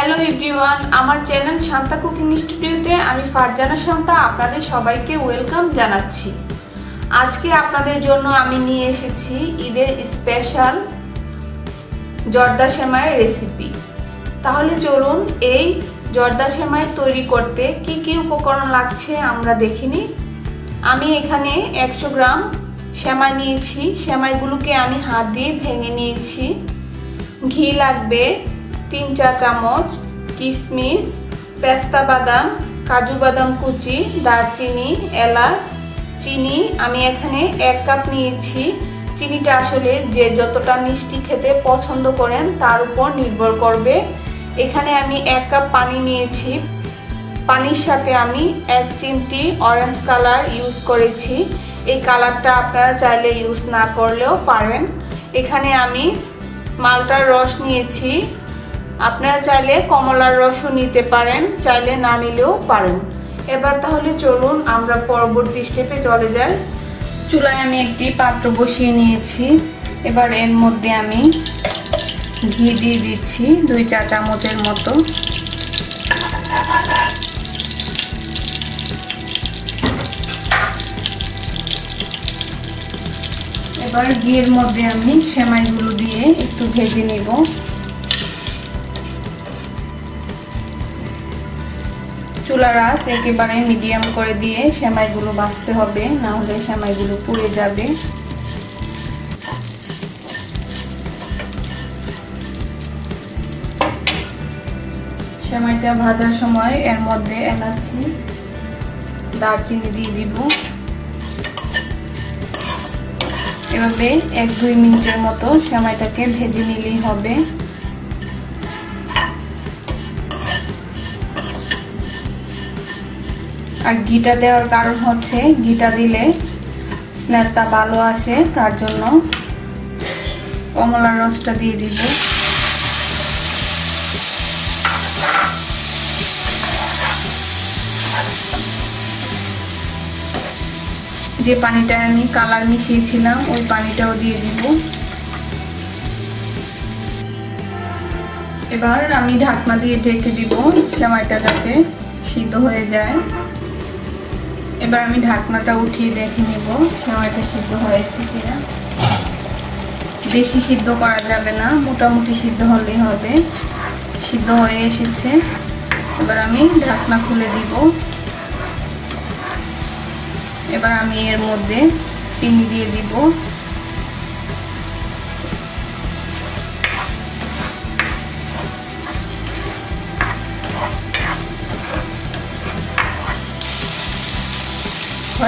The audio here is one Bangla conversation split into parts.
হ্যালো এভরিওয়ান আমার চ্যানেল শান্তা কুকিং স্টুডিওতে আমি ফারজানা শান্তা, আপনাদের সবাইকে ওয়েলকাম জানাচ্ছি। আজকে আপনাদের জন্য আমি নিয়ে এসেছি ঈদের স্পেশাল জর্দা সেমাইয়ের রেসিপি তাহলে চলুন এই জর্দা সেমাই তৈরি করতে কি কি উপকরণ লাগছে আমরা দেখিনি আমি এখানে একশো গ্রাম সেমাই নিয়েছি, সেমাইগুলোকে আমি হাত দিয়ে ভেঙে নিয়েছি। ঘি লাগবে তিন চা চামচ কিশমিশ পেস্তা বাদাম, কাজু বাদাম কুচি, দারচিনি, এলাচ, চিনি। আমি এখানে এক কাপ নিয়েছি। চিনিটা আসলে যে যতটা মিষ্টি খেতে পছন্দ করেন তার উপর নির্ভর করবে। এখানে আমি এক কাপ পানি নিয়েছি। পানির সাথে আমি এক চিমটি অরেঞ্জ কালার ইউজ করেছি। এই কালারটা আপনারা চাইলে ইউজ না করলেও পারেন। এখানে আমি মালটার রস নিয়েছি। আপনারা চাইলে কমলার রসও নিতে পারেন, চাইলে না নিলেও পারেন। এবার তাহলে চলুন আমরা পরবর্তী স্টেপে চলে যাই। চুলায় আমি একটি পাত্র বসিয়ে নিয়েছি। এবার এর মধ্যে আমি ঘি দিয়ে দিচ্ছি, দুই চা চামচের মতো। এবার ঘিয়ের মধ্যে আমি সেমাইগুলো দিয়ে একটু ভেজে নেব। চুলার আঁচ একেবারে মিডিয়াম করে দিয়ে সেমাইগুলো বাঁচতে হবে, না হলে সেমাইগুলো পুড়ে যাবে। সেমাইটা ভাজার সময় এর মধ্যে এলাচি, দারচিনি দিয়ে দিব। এভাবে এক দুই মিনিটের মতো সেমাইটাকে ভেজে নিলেই হবে। আর ঘিটা দেওয়ার কারণ হচ্ছে ঘিটা দিলে স্মেলটা ভালো আসে, তার জন্য কমলার রসটা দিয়ে দিব। যে পানিটা আমি কালার মিশিয়েছিলাম, ওই পানিটাও দিয়ে দিব। এবার আমি ঢাকনা দিয়ে ঢেকে দিব, সেমাইটা যাতে সিদ্ধ হয়ে যায়। এবার আমি ঢাকনাটা উঠিয়ে দেখে নিব, সময়টা সিদ্ধ হয়েছে কিনা। বেশি সিদ্ধ করা যাবে না, মোটামুটি সিদ্ধ হলেই হবে। সিদ্ধ হয়ে এসেছে। এবার আমি ঢাকনা খুলে দিব। এবার আমি এর মধ্যে চিনি দিয়ে দিব।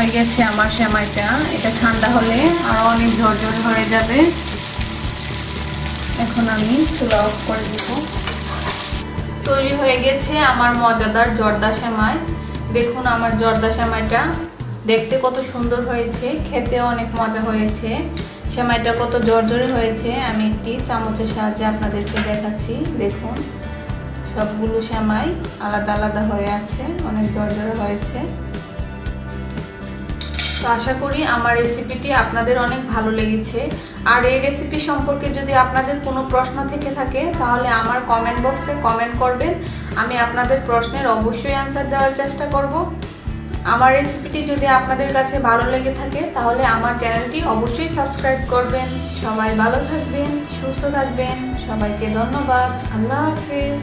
হয়ে গেছে আমার সেমাইটা। এটা ঠান্ডা হলে আরও অনেক ঝরঝরে হয়ে যাবে। এখন আমি চুলা অফ করে দিব। তৈরি হয়ে গেছে আমার মজাদার জর্দা সেমাই। দেখুন আমার জর্দা সেমাইটা দেখতে কত সুন্দর হয়েছে খেতে অনেক মজা হয়েছে। সেমাইটা কত জর্জরে হয়েছে, আমি একটি চামচের সাহায্যে আপনাদেরকে দেখাচ্ছি। দেখুন, সবগুলো সেমাই আলাদা আলাদা হয়ে আছে, অনেক জর্জরে হয়েছে। তো আশা করি আমার রেসিপিটি আপনাদের অনেক ভালো লেগেছে। আর এই রেসিপি সম্পর্কে যদি আপনাদের কোনো প্রশ্ন থেকে থাকে, তাহলে আমার কমেন্ট বক্সে কমেন্ট করবেন। আমি আপনাদের প্রশ্নের অবশ্যই অ্যান্সার দেওয়ার চেষ্টা করব। আমার রেসিপিটি যদি আপনাদের কাছে ভালো লেগে থাকে, তাহলে আমার চ্যানেলটি অবশ্যই সাবস্ক্রাইব করবেন। সবাই ভালো থাকবেন, সুস্থ থাকবেন। সবাইকে ধন্যবাদ। আল্লাহ হাফিজ।